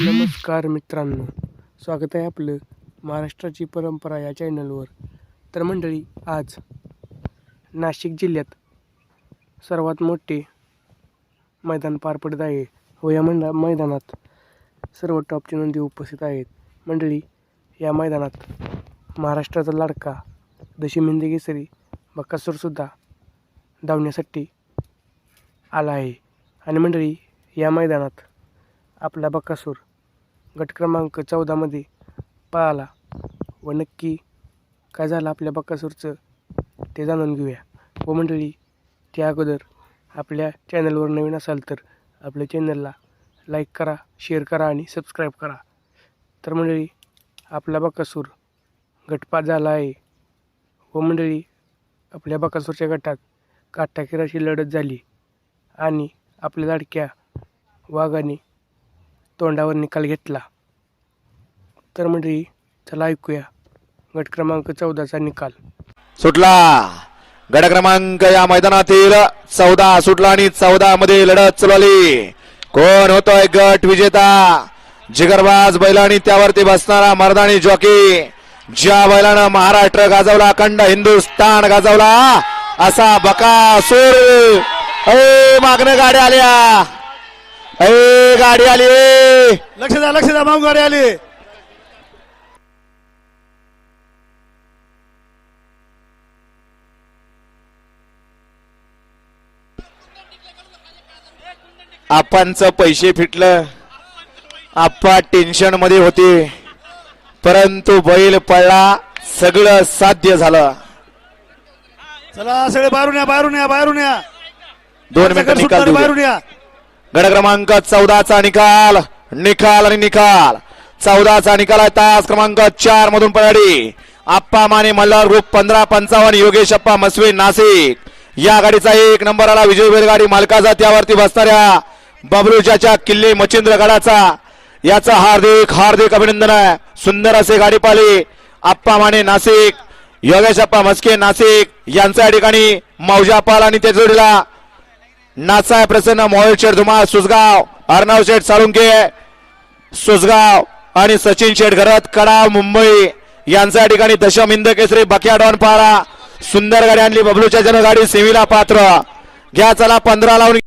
नमस्कार मित्रांनो. स्वागत आहे आपलं महाराष्ट्राची परंपरा या चॅनलवर तर मंडळी आज नाशिक जिल्ह्यात सर्वात मोठे मैदान पार पडत आहे व या मंडा मैदानात सर्व टॉपचे नोंदी उपस्थित आहेत. मंडळी या मैदानात महाराष्ट्राचा लाडका दशमिंद केसरी बक्कासूरसुद्धा धावण्यासाठी आला आहे. आणि मंडळी या मैदानात आपला बकासूर. गट क्रमांक चौदामध्ये पळाला. व नक्की काय झालं आपल्या बकासूरचं ते जाणून घेऊया. व मंडळी त्या अगोदर आपल्या चॅनलवर नवीन असाल तर आपल्या चॅनलला लाईक करा शेअर करा आणि सबस्क्राईब करा. तर मंडळी आपला बकासूर गटपात झाला आहे. व मंडळी आपल्या बकासूरच्या गटात काटाकिराशी लढत झाली आणि आपल्या लाडक्या वाघाने तोंडावर निकाल घेतला. तर मंडळी चला ऐकूया गट क्रमांक चौदाचा निकाल. सुटला. गट क्रमांक या मैदानातील चौदा सुटला आणि चौदा मध्ये लढत चालवली कोण होतोय गट विजेता? जिगरबाज बैलानी त्यावरती बसणारा मर्दानी जॉकी. ज्या बैलानं महाराष्ट्र गाजवला अखंड हिंदुस्थान गाजवला असा बकासूर. अय मागणं गाड्या आल्या. अय गाडी आली ए. लक्ष द्या लक्ष द्या मागून गाडी आली. आप्पांचं पैसे फिटलं. आप्पा टेन्शनमध्ये होते. परंतु बैल पडला सगळं साध्य झालं. चला सगळे बाहेरून या बाहेरून या बाहेरून या. दोन मिनिटं सगळे निकाल सुटणारे बाहेरून. या. गड क्रमांक चौदाचा निकाल निकाल आणि निकाल. चौदाचा निकाल आहे तास क्रमांक चार मधून पराडी. आप्पा माने मल्हार ग्रुप पंधरा पंचावन्न योगेश अप्पा मस्वे नाशिक. या गाडीचा एक नंबर आला विजय बैलगाडी मालकाचा त्यावरती बसणाऱ्या बबलूच्या किल्ले मच्छिंद्र गडाचा. याचा हार्दिक हार्दिक अभिनंदन आहे. सुंदर असे गाडी पाले आप्पा माने नाशिक योगेश अप्पा मस्के नाशिक. यांच्या या ठिकाणी मौजा पाल आणि त्या जोडीला नाचाय प्रसन्न मोहोळ धुमाळ सुसगाव अर्णव शेठ साळुंके सुसगाव आणि सचिन शेठ घरत कडा मुंबई यांच्या ठिकाणी दशम हिंद केसरी बकिया डॉन पारा सुंदर गाडी आणली बबलूच्या जनगाडी सेवीला पात्र. घ्या चला पंधरा लावून